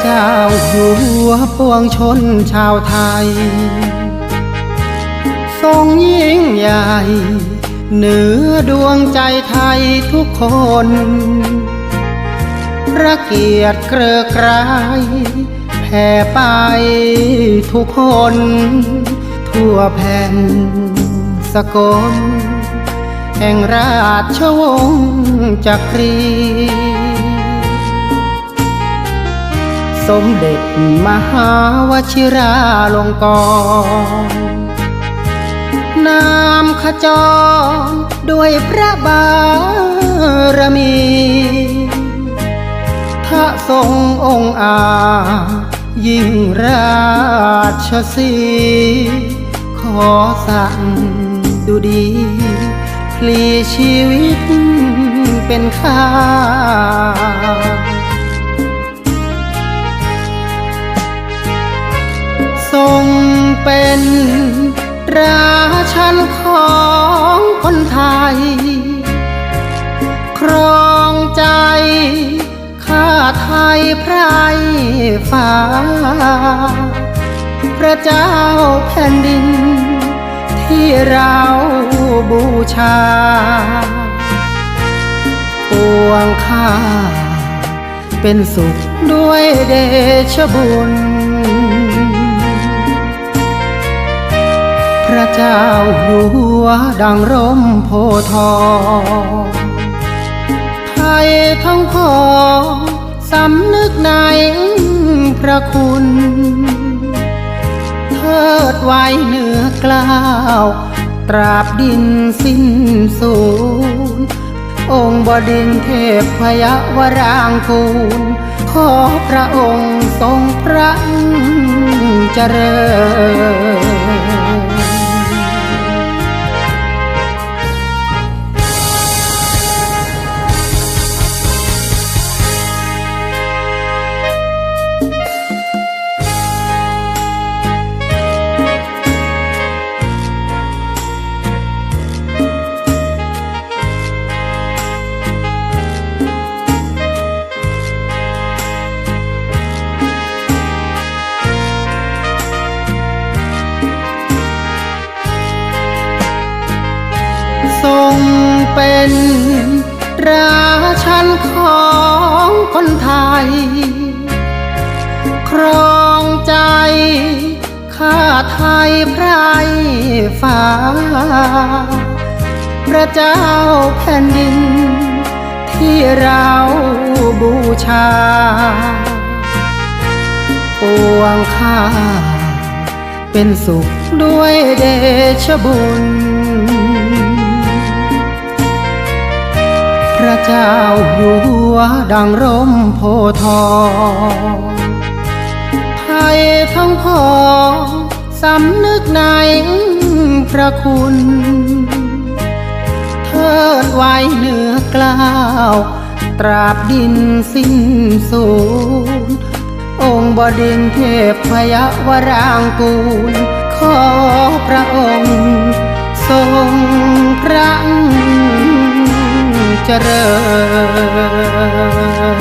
เจ้าอยู่หัวปวงชนชาวไทย ทรงยิ่งใหญ่ เหนือดวงใจไทยทุกคนระเกียรติเกลือกรแผ่ไปทุกคน ทั่วแผ่นสกลแห่งราชวงศ์จักรี สมเด็จมหาวชิราลงกรณ์นามขจรด้วยพระบารมีพระทรงองค์อาจยิ่งราชสีขอสั่งดูดีพลีชีวิตเป็นข้า เป็นราชันของคนไทย ครองใจ ข้าไทยไพรฟ้า พระเจ้าแผ่นดิน ที่เราบูชาปวงข้าเป็นสุขด้วยเดชบุญ พระเจ้าอยู่หัวดังร่มโพธิ์ทองไทยทั้งพองสำนึกในพระคุณ เทิดไว้เหนือกล้าวตราบดินสิ้นสูญองค์บดินเทพพยวรางกูล ขอพระองค์ทรงพระเจริญ ทรงเป็นราชันของคนไทย ครองใจ ข้าไทยไพรฟ้า พระเจ้าแผ่นดิน ที่เราบูชา ปวงข้า เป็นสุขด้วยเดชบุญ ระเจ้าอยู่หัวดังร่มโพธิ์ทองไทยทั้งพองสำนึกในพระคุณ เทิดไว้เหนือกล้าวตราบดินสิ้นสูญองค์บดินเทพพยวรางกูล ขอพระองค์ เจริญ